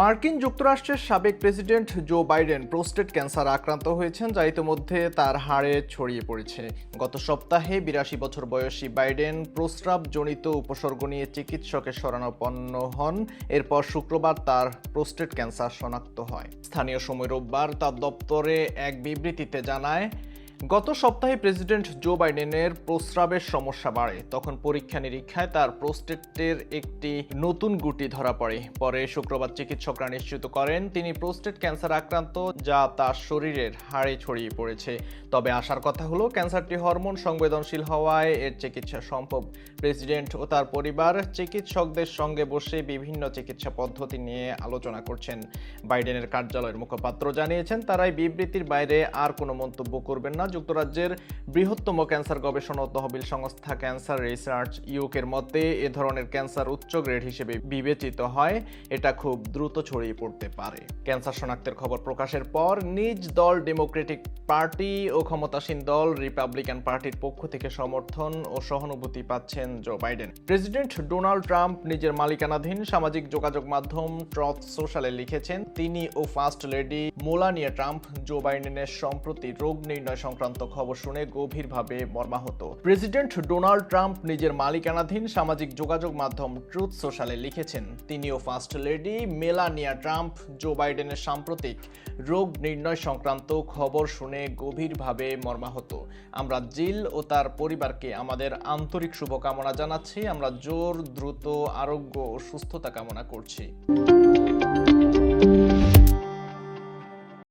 মার্কিন যুক্তরাষ্ট্রের সাবেক president Joe Biden prostate cancer আক্রান্ত হয়েছেন যা ইতিমধ্যে তার হাড়ে ছড়িয়ে পড়েছে। গত সপ্তাহে বিরাশি বছর বয়সী বাইডেন প্রস্রাবজনিত উপসর্গ নিয়ে চিকিৎসকের শরণাপন্ন হন। এরপর শুক্রবার তার প্রোস্টেট ক্যান্সার শনাক্ত হয়। স্থানীয় সময় রোববার তার দপ্তরে এক বিবৃতিতে জানায় গত সপ্তাহে প্রেসিডেন্ট জো বাইডেনের প্রস্রাবের সমস্যা বাড়ে। তখন পরীক্ষা নিরীক্ষায় তার প্রোস্টেটের একটি নতুন গুটি ধরা পড়ে। পরে শুক্রবার চিকিৎসকরা নিশ্চিত করেন, তিনি প্রোস্টেট ক্যান্সার আক্রান্ত যা তার শরীরের হাড়ে ছড়িয়ে পড়েছে। তবে আসার কথা হলো, ক্যান্সারটি হরমোন সংবেদনশীল হওয়ায় এর চিকিৎসা সম্ভব। প্রেসিডেন্ট ও তার পরিবার চিকিৎসকদের সঙ্গে বসে বিভিন্ন চিকিৎসা পদ্ধতি নিয়ে আলোচনা করছেন। বাইডেনের কার্যালয়ের মুখপাত্র জানিয়েছেন, তারাই বিবৃতির বাইরে আর কোনো মন্তব্য করবেন না। যুক্তরাজ্যের বৃহত্তম ক্যান্সার গবেষণা তহবিল সংস্থা ক্যান্সার রিসার্চ ইউকের মতে এ ধরনের ক্যান্সার উচ্চ গ্রেড হিসেবে বিবেচিত হয়। এটা খুব দ্রুত ছড়িয়ে পড়তে পারে। ক্যান্সার শনাক্তের খবর প্রকাশের পর নিজ দল ডেমোক্রেটিক পার্টি ও ক্ষমতাসীন দল রিপাবলিকান পার্টির পক্ষ থেকে সমর্থন ও সহানুভূতি পাচ্ছেন Joe Biden. President Donald Trump নিজের মালিকানাধীন সামাজিক যোগাযোগ মাধ্যম ট্রথ সোশ্যালে লিখেছেন, তিনি ও first lady Melania Trump Joe বাইডেনের সম্প্রতি রোগ নির্ণয় সংক্রান্ত খবর শুনে গভীরভাবে মর্মাহত। প্রেসিডেন্ট ডোনাল্ড ট্রাম্প নিজের মালিকানাধীন সামাজিক যোগাযোগ মাধ্যম ট্রুথ সোশ্যালে লিখেছেন তিনি ও first lady Melania Trump, Joe বাইডেনের সাম্প্রতিক রোগ নির্ণয় সংক্রান্ত খবর শুনে গভীরভাবে মর্মাহত। আমরা জিল ও তার পরিবারকে আমাদের আন্তরিক শুভকামনা জানাচ্ছি। আমরা জোর, দ্রুত, আরোগ্য ও সুস্থতা কামনা করছি।